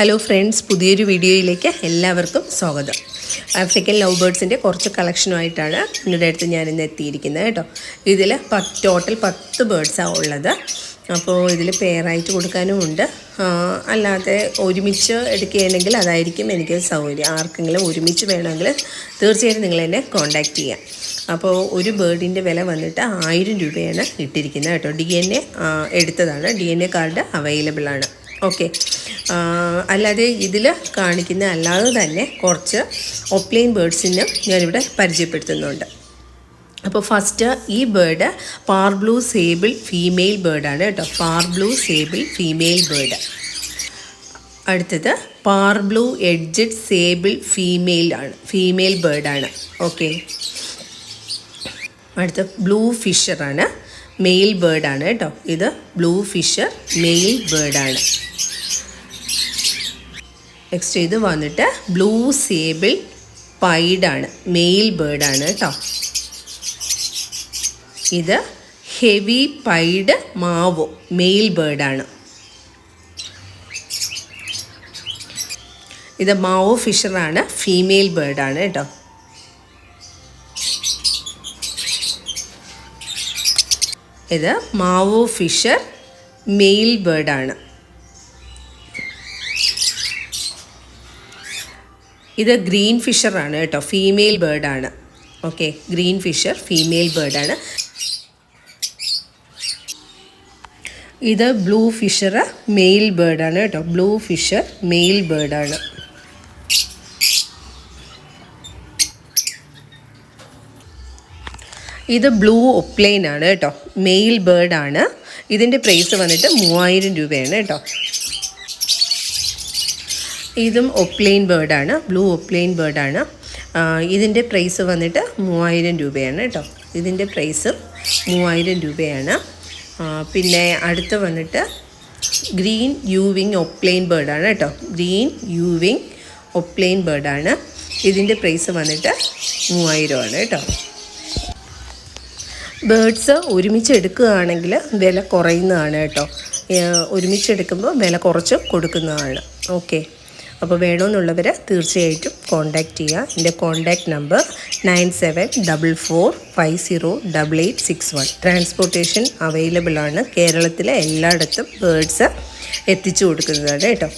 Hello friends പുതിയൊരു വീഡിയോയിലേക്ക് എല്ലാവർക്കും സ്വാഗതം. ആഫ്രിക്കൻ ലവ് ബേർഡ്സിന്റെ കുറച്ച് കളക്ഷനുമായിട്ടാണ് നിങ്ങളുടെ അടുത്ത് ഞാൻ ഇന്ന് എത്തിയിരിക്കുന്നത് കേട്ടോ. ഇതിൽ പത്ത് ടോട്ടൽ പത്ത് ബേർഡ്സാണ് ഉള്ളത്. അപ്പോൾ ഇതിൽ പെയറായിട്ട് കൊടുക്കാനും ഉണ്ട്. അല്ലാതെ ഒരുമിച്ച് എടുക്കുകയാണെങ്കിൽ അതായിരിക്കും എനിക്ക് സൗകര്യം. ആർക്കെങ്കിലും ഒരുമിച്ച് വേണമെങ്കിൽ തീർച്ചയായിട്ടും നിങ്ങൾ എന്നെ കോൺടാക്റ്റ് ചെയ്യാം. അപ്പോൾ ഒരു ബേർഡിന്റെ വില വന്നിട്ട് ആയിരം രൂപയാണ് ഇട്ടിരിക്കുന്നത് കേട്ടോ. ഡി എൻ എ എടുത്തതാണ്. D N A card available ആണ്. ഓക്കെ. അല്ലാതെ ഇതിൽ കാണിക്കുന്ന അല്ലാതെ തന്നെ കുറച്ച് ഒപ്ലൈൻ ബേഡ്സിനും ഞാനിവിടെ പരിചയപ്പെടുത്തുന്നുണ്ട്. അപ്പോൾ ഫസ്റ്റ് ഈ bird par blue sable female ബേർഡാണ് കേട്ടോ. Par blue sable female bird അടുത്തത് par blue edged sable female ആണ് ഫീമെയിൽ ബേർഡാണ് ഓക്കെ. അടുത്ത ബ്ലൂ ഫിഷറാണ്. മെയിൽ ബേർഡാണ് കേട്ടോ. ഇത് ബ്ലൂ ഫിഷർ മെയിൽ ബേർഡാണ് നെക്സ്റ്റ് ഇത് വന്നിട്ട് ബ്ലൂ സേബിൾ പൈഡാണ് മെയിൽ ബേർഡാണ് കേട്ടോ. ഇത് ഹെവി പൈഡ് മാവോ മെയിൽ ബേർഡാണ് ഇത് മാവോ ഫിഷറാണ് ഫീമെയിൽ ബേർഡാണ് കേട്ടോ. ഇത് മാവോ ഫിഷർ മെയിൽ ബേർഡാണ്. ഇത് ഗ്രീൻ ഫിഷറാണ് കേട്ടോ ഫീമെയിൽ ബേർഡാണ്. ഓക്കെ ഗ്രീൻ ഫിഷർ ഫീമെയിൽ ബേർഡാണ്. ഇത് ബ്ലൂ ഫിഷർ മെയിൽ ബേർഡാണ് കേട്ടോ ബ്ലൂ ഫിഷർ മെയിൽ ബേർഡാണ്. ഇത് ബ്ലൂ ഒപ്ലെയിൻ ആണ് കേട്ടോ. മെയിൽ ആണ്. ഇതിന്റെ പ്രൈസ് വന്നിട്ട് മൂവായിരം രൂപയാണ് കേട്ടോ. ഇതും ഒപ്ലൈൻ ബേർഡാണ് ബ്ലൂ ഒപ്ലൈൻ ബേർഡാണ് ഇതിന്റെ പ്രൈസ് വന്നിട്ട് മൂവായിരം രൂപയാണ് കേട്ടോ. ഇതിന്റെ പ്രൈസ് മൂവായിരം രൂപയാണ്. പിന്നെ അടുത്ത് വന്നിട്ട് ഗ്രീൻ യൂവിങ് ഒപ്ലൈൻ ബേർഡാണ് കേട്ടോ. ഗ്രീൻ യൂവിങ് ഒപ്ലൈൻ ബേർഡാണ് ഇതിന്റെ പ്രൈസ് വന്നിട്ട് മൂവായിരമാണ് കേട്ടോ. ബേഡ്സ് ഒരുമിച്ച് എടുക്കുകയാണെങ്കിൽ വില കുറയുന്നതാണ് കേട്ടോ. ഒരുമിച്ച് എടുക്കുമ്പോൾ വില കുറച്ച് കൊടുക്കുന്നതാണ്. ഓക്കെ. അപ്പോൾ വേണമെന്നുള്ളവർ തീർച്ചയായിട്ടും കോൺടാക്റ്റ് ചെയ്യുക. എന്റെ contact number nine seven double four five zero double eight six one. Transportation available ആണ്. കേരളത്തിലെ എല്ലായിടത്തും ബേഡ്സ് എത്തിച്ചു കൊടുക്കുന്നതാണ് കേട്ടോ.